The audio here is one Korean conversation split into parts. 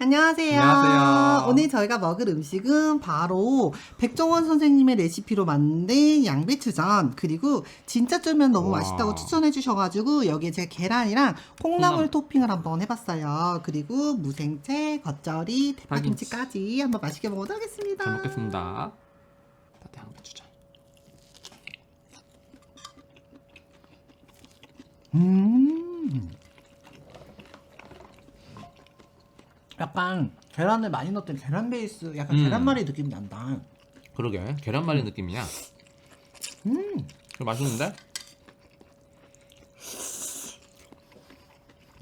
안녕하세요. 안녕하세요. 오늘 저희가 먹을 음식은 바로 백종원 선생님의 레시피로 만든 양배추전 그리고 진짜 쫄면 너무 와. 맛있다고 추천해 주셔가지고 여기에 제가 계란이랑 콩나물 콩나물. 토핑을 한번 해봤어요. 그리고 무생채, 겉절이, 대파김치까지 한번 맛있게 먹어보도록 하겠습니다. 잘 먹겠습니다. 따뜻한 양배추전. 음. 약간 계란을 많이 넣었던 계란 베이스, 약간 음. 계란말이 느낌이 난다. 그러게 계란말이 느낌이야. 음. 그 맛있는데?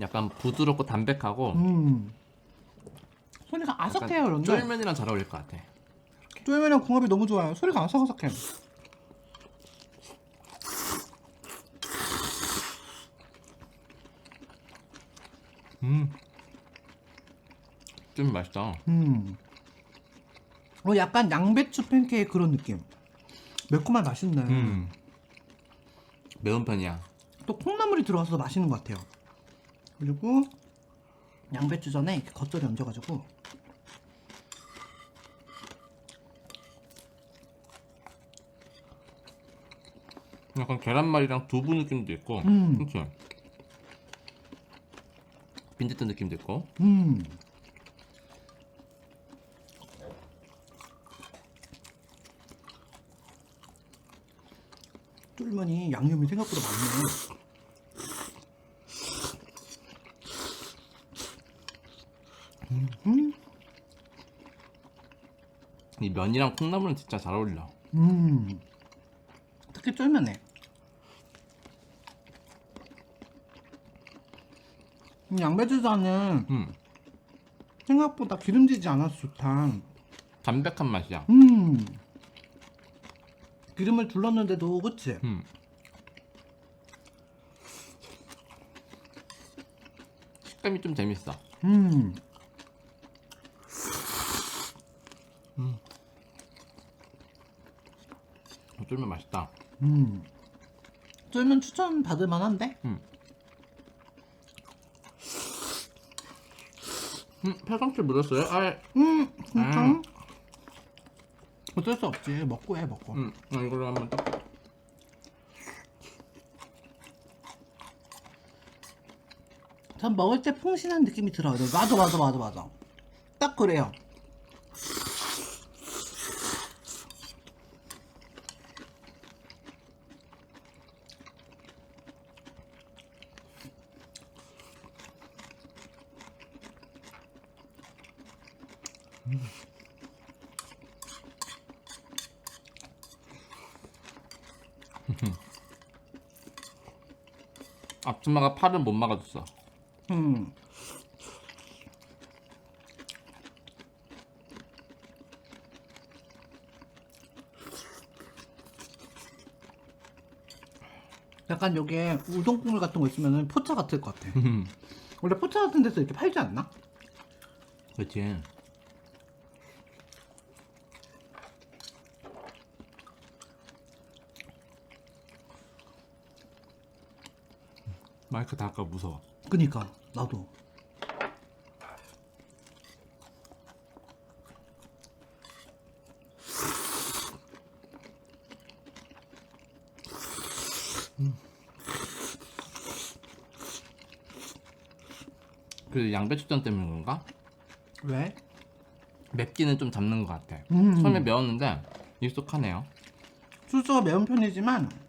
약간 부드럽고 담백하고 음. 소리가 약간 아삭해요, 그런데. 쫄면이랑 잘 어울릴 것 같아. 쫄면이랑 궁합이 너무 좋아요. 소리가 아삭아삭해. 음. 쫄면 맛있다. 음. 어, 약간 양배추 팬케이크 그런 느낌. 매콤한 맛있네. 음. 매운 편이야. 또 콩나물이 들어가서 맛있는 것 같아요. 그리고 양배추 전에 이렇게 겉절이 얹어가지고 약간 계란말이랑 두부 느낌도 있고, 음. 그렇죠? 빈티트 느낌도 있고. 음. 쫄면이 양념이 생각보다 많네. 이 면이랑 콩나물은 진짜 잘 어울려. 음. 특히 쫄면에. 이 양배추전은 음. 생각보다 기름지지 않아서 좋다. 담백한 맛이야. 음. 기름을 둘렀는데도 그치? 음. 식감이 좀 재밌어. 음. 어, 쫄면 맛있다. 음. 쫄면 추천 받을 만한데? 음, 팔강채 묻었어요? 아, 음, 진짜? 음. 어쩔 수 없지. 먹고 해, 먹고. 음, 어, 이걸로 한번 딱. 전 먹을 때 풍신한 느낌이 들어요. 네, 맞아, 맞아, 맞아, 맞아. 딱 그래요. 앞치마가 팔을 못 막아줬어. 음. 약간 여기에 우동 국물 같은 거 있으면 포차 같을 것 같아. 원래 포차 같은 데서 이렇게 팔지 않나? 그렇지. 마이크 닿을까 무서워. 그니까 나도. 그 양배추전 때문에 그런가? 왜? 맵기는 좀 잡는 것 같아. 음. 처음에 매웠는데 익숙하네요. 소스가 매운 편이지만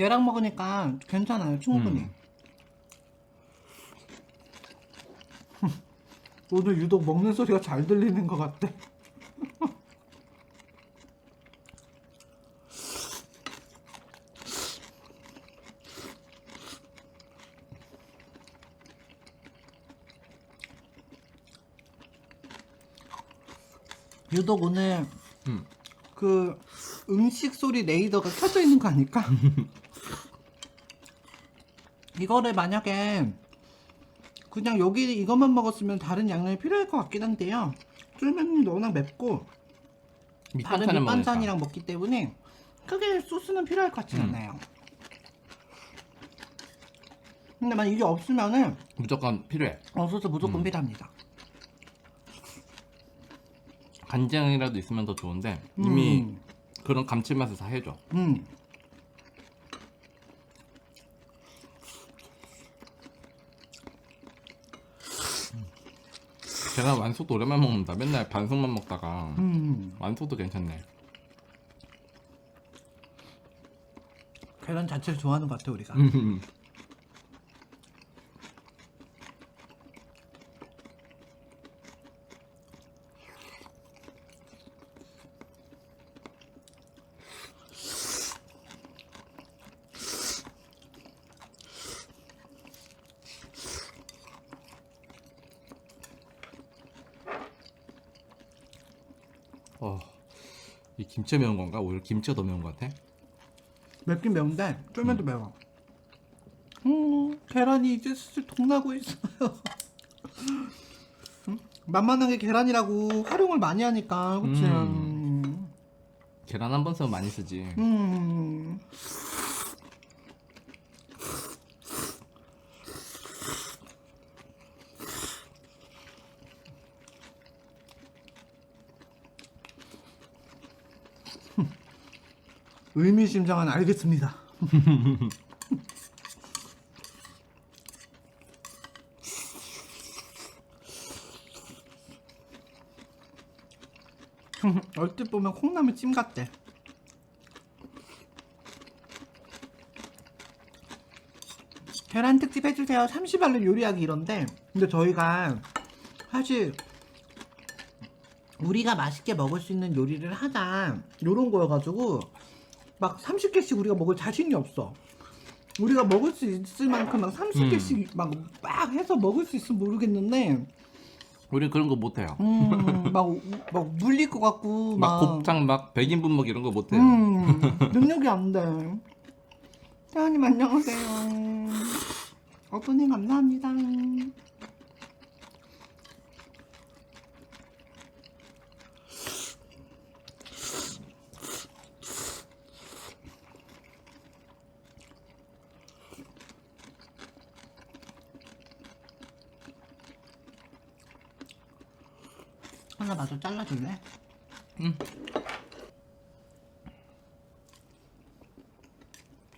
얘랑 먹으니까 괜찮아요 충분히 음. 오늘 유독 먹는 소리가 잘 들리는 것 같아 유독 오늘 음. 그 음식 소리 레이더가 켜져 있는 거 아닐까? 이거를 만약에 그냥 여기 이것만 먹었으면 다른 양념이 필요할 것 같긴 한데요. 쫄면이 워낙 맵고 다른. 밑반찬이랑 먹기 때문에 크게 소스는 필요할 것 같진 음. 않아요. 근데 만약 이게 없으면은 무조건 필요해. 어, 소스 무조건 음. 필요합니다. 간장이라도 있으면 더 좋은데 이미 음. 그런 감칠맛을 다 해줘. 음. 계란 완숙도 오랜만에 먹는다. 맨날 반숙만 먹다가 음. 완숙도 괜찮네. 계란 자체를 좋아하는 것 같아 우리가. 음. 이 김치 매운 건가? 오히려 김치가 더 매운 것 같아. 맵긴 매운데 쫄면 도 매워. 음, 계란이 이제 슬슬 동나고 있어요. 음? 만만한 게 계란이라고 활용을 많이 하니까 그치? 음. 계란 한 번 쓰면 많이 쓰지. 음. 의미심장한 알겠습니다. 얼핏 보면 콩나물 찜 같대. 계란 특집 해주세요. 30알로 요리하기 이런데 근데 저희가 사실 우리가 맛있게 먹을 수 있는 요리를 하자 요런 거여가지고 막 30개씩 우리가 먹을 자신이 없어. 우리가 먹을 수 있을 만큼 막 30개씩 막, 막 해서 먹을 수 있으면 모르겠는데 우린 그런 거 못해요. 음, 막, 막 물릴 것 같고 막 막, 곱창 막 100인분 먹 이런 거 못해요. 음, 능력이 안 돼. 태연님 안녕하세요. 오프닝 감사합니다. 하나 마저 잘라줄래?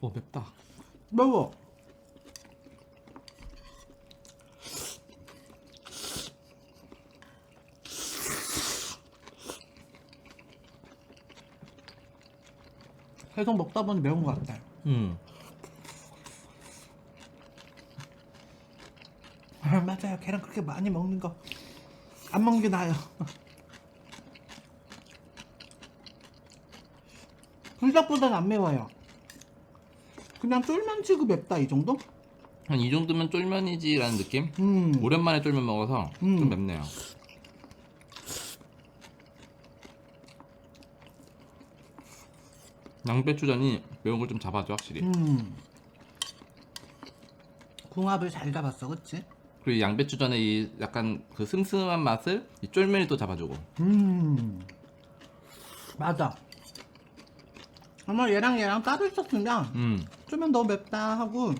오 맵다. 매워. 계속 먹다 보니 매운 것 같아. 음. 아, 맞아요. 계란 그렇게 많이 먹는 거. 안 먹는 게 나아요. 불닭보다는 안 매워요. 그냥 쫄면 치고 맵다, 이 정도? 한 이 정도면 쫄면이지라는 느낌? 음. 오랜만에 쫄면 먹어서 음. 좀 맵네요. 양배추전이 매운 걸 좀 잡아줘 확실히. 음. 궁합을 잘 잡았어, 그치? 그리고 이 양배추전의 이 약간 그 슴슴한 맛을 이 쫄면이 또 잡아주고. 음. 맞아. 아마 얘랑 얘랑 따로 있었으면 음. 쫄면 너무 맵다 하고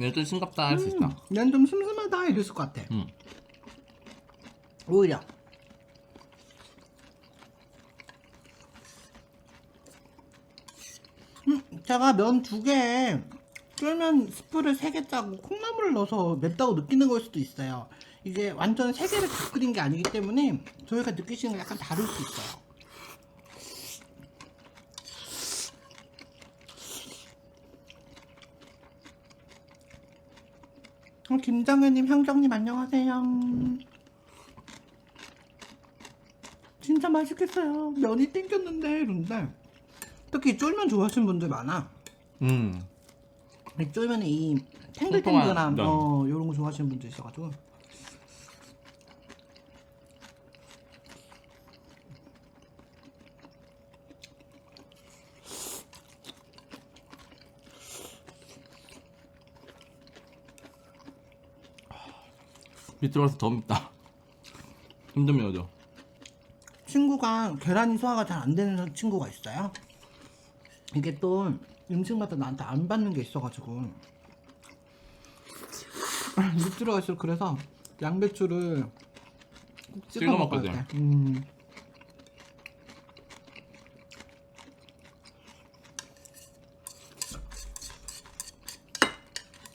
얘는 좀 싱겁다 할수 있어. 얘는 좀 슴슴하다 이랬을 것 같아. 음. 오히려. 음, 제가 면 두 개에 쫄면 스프를 세개 짜고 콩나물을 넣어서 맵다고 느끼는 걸 수도 있어요. 이게 완전 세 개를 다 끓인 게 아니기 때문에 저희가 느끼시는 게 약간 다를 수 있어요. 어, 김정현님, 향정님 안녕하세요. 진짜 맛있겠어요. 면이 땡겼는데 이런데 특히 쫄면 좋아하시는 분들 많아. 음. 이 쫄면에 이 탱글탱글한 면. 어 이런 거 좋아하시는 분들 있어가지고 밑으로 가서 더 맵다. 점점 매워져. 친구가 계란이 소화가 잘 안 되는 친구가 있어요. 이게 또 음식마다 나한테 안 받는 게 있어가지고 육 들어갈수록 그래서 양배추를 꼭 찍어, 찍어 먹어야. 돼. 음.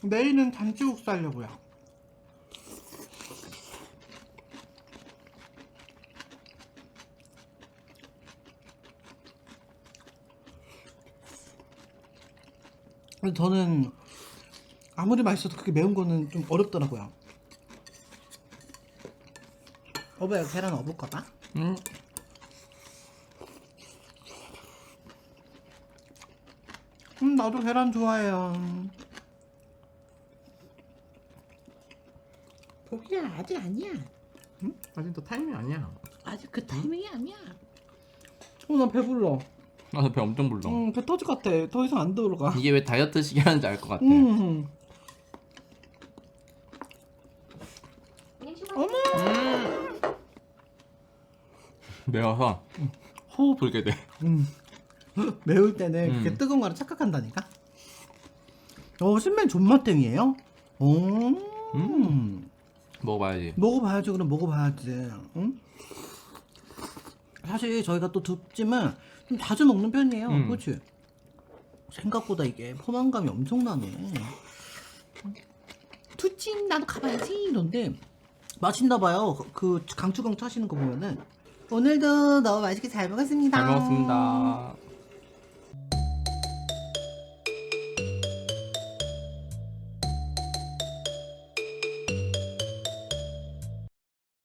내일은 잔치국수 하려고요. 저는 아무리 맛있어도 그렇게 매운 거는 좀 어렵더라고요. 어버야 계란 어볼까 봐? 음. 음 나도 계란 좋아해요. 포기야 아직 아니야. 아직 또 타이밍 아니야. 아직 그 타이밍이 아니야. 어 나 배불러. 나도 배 엄청 불러. 음, 배 터질 것 같아. 더 이상 안 들어가. 이게 왜 다이어트 시기하는지 알 것 같아. 음. 어머. 매워서 호흡 불게 돼. 음. 매울 때는 음. 그렇게 뜨거운 거라 착각한다니까. 어, 신맨 존맛탱이에요? 오. 음. 먹어봐야지. 먹어봐야지 그럼 먹어봐야지. 응? 사실 저희가 또 둡찜은 좀 자주 먹는 편이에요. 음. 그렇지? 생각보다 이게 포만감이 엄청나네. 두찜 나도 가봐야지 이런데 맛있나 봐요. 그 강추강추 하시는 거 보면은 오늘도 너무 맛있게 잘 먹었습니다. 잘 먹었습니다.